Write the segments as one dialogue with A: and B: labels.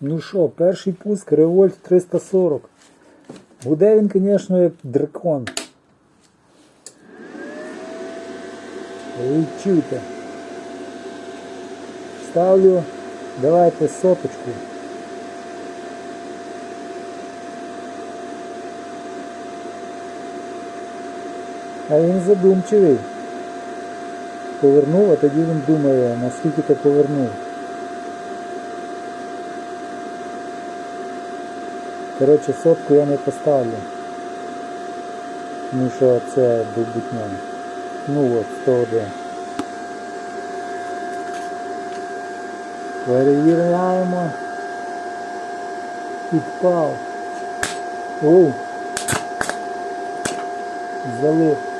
A: Ну що, перший пуск, револьт 340. Буде він, звісно, як дракон. Ви чуєте. Ставлю, давайте соточку. А він задумчивий. Повернув, а тоді він думає, наскільки ти повернув. Коротше, сотку я не поставлю. Тому що це добутня. Ну от, 101. Перевіряємо. Підпав. Оу. Залив.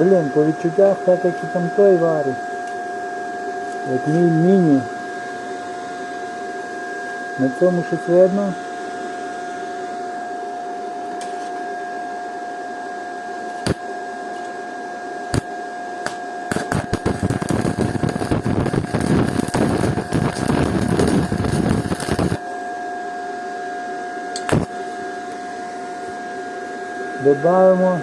A: Блін, по відчуттях так як і там той варить. Як мій міні. На цьому щось видно. Добавимо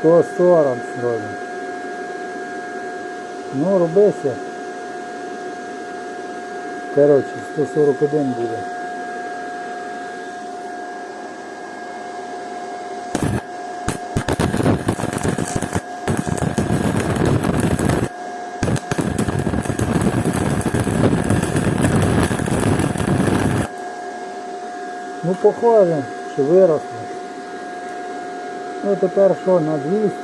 A: 140 зробимо. Ну, робися. Коротше, 141 буде. Ну, похоже, що виросло. Ну тепер що, на 200?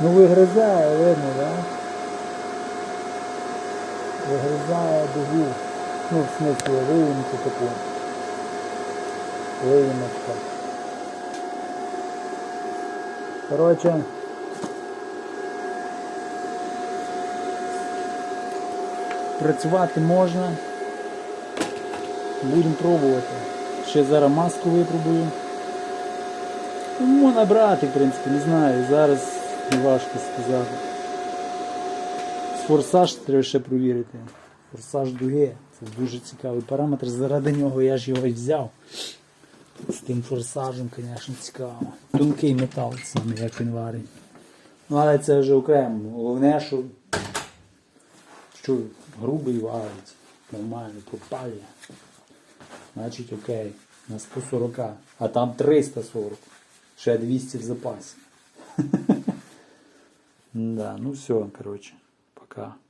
A: Ну вигризає, видно, да? Вигризає дугу. Ну, в смысле, виїмку таку. Виїмочка. Короче. Працювати можна. Будемо пробувати. Ще зараз маску випробую. Ну, Можна брати, в принципі, не знаю. Зараз не важко сказати. Форсаж треба ще провірити. Форсаж дуги. Це дуже цікавий параметр. Заради нього я ж його і взяв. З тим форсажем, звісно, цікаво. Тонкий метал саме, як він варить. Ну, але це вже окремо. Головне, що, що грубий варить. Нормально, пропалює. Значить окей. На 140. А там 340. Ще 200 в запасі. Да, ну все, короче, пока.